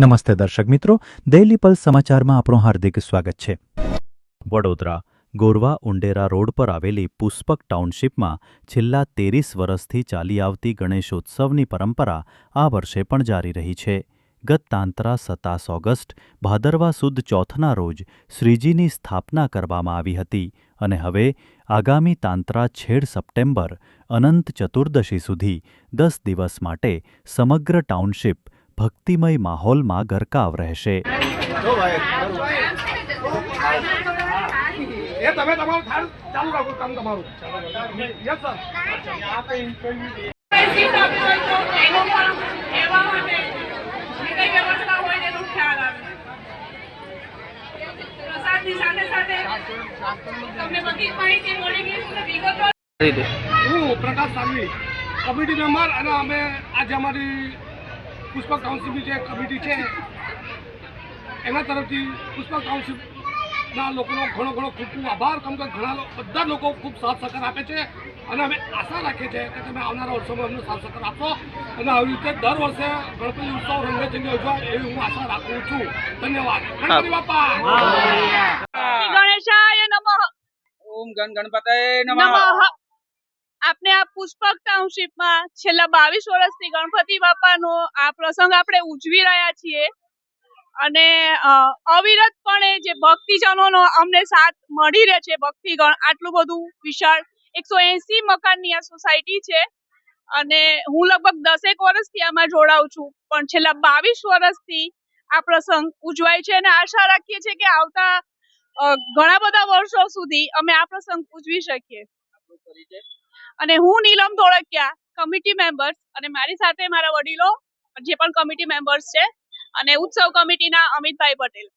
નમસ્તે દર્શક મિત્રો ડેઇલી પલ્સ સમાચારમાં આપણું હાર્દિક સ્વાગત છે. વડોદરા, ગોરવા ઉંડેરા રોડ પર આવેલી પુષ્પક ટાઉનશીપમાં છેલ્લા તેરીસ વર્ષથી ચાલી આવતી ગણેશોત્સવની પરંપરા આ વર્ષે પણ જારી રહી છે. ગત તાંતરા સત્તાસ ઓગસ્ટ, ભાદરવા સુદ ચોથના રોજ શ્રીજીની સ્થાપના કરવામાં આવી હતી અને હવે આગામી તાંત્રા છેડ સપ્ટેમ્બર અનંત ચતુર્દશી સુધી દસ દિવસ માટે સમગ્ર ટાઉનશીપ ભક્તિમય માહોલમાં ગરકાવ રહેશે. એ તમે તમારું થાળ ચાલુ રાખો કામ તમારું. યસ સર પ્રસાદની સાથે સાથે તમને બધી જ માહિતી મળી ગઈ છે વિગતો હું પ્રકાશ સાલવી કમિટી મેમ્બર અને અમે આજે અમારી પુષ્પક કાઉન્સિલની જે કમિટી છે એના તરફથી પુષ્પક કાઉન્સિલના લોકોનો ઘણો ઘણો ખૂબ ખૂબ આભાર. કેમ કે ઘણા બધા લોકો ખૂબ સાથ સહકાર આપે છે અને અમે આશા રાખીએ છીએ કે તમે આવનારા વર્ષોમાં અમને સાથ સહકાર આપશો અને આવી રીતે દર વર્ષે ગણપતિ ઉત્સવ રંગેચંગે ઉજવાય એવી હું આશા રાખું છું. ધન્યવાદ. ગણપતિ બાપા! ગણેશાય નમઃ. ઓમ ગણ ગણપતય નમઃ. આપને આ પુષ્પક ટાઉનશીપમાં છેલ્લા બાવીસ વર્ષથી ગણપતિ બાપાનો આ પ્રસંગ આપણે ઉજવી રહ્યા છીએ. અને અવિરતપણે જે ભક્તિજનોનો અમને સાથ મળી રહે છે, ભક્તિગણ, આટલું બધું વિશાળ એકસો એસી મકાનની આ સોસાયટી છે. અને હું લગભગ દસેક વર્ષથી આમાં જોડાઉં છું, પણ છેલ્લા બાવીસ વર્ષથી આ પ્રસંગ ઉજવાય છે અને આશા રાખીએ છીએ કે આવતા ઘણા બધા વર્ષો સુધી અમે આ પ્રસંગ ઉજવી શકીએ. અને હું નીલમ ધોળકિયા કમિટી મેમ્બર્સ અને મારી સાથે મારા વડીલો, જે પણ કમિટી મેમ્બર્સ છે અને ઉત્સવ કમિટીના અમિતભાઈ પટેલ.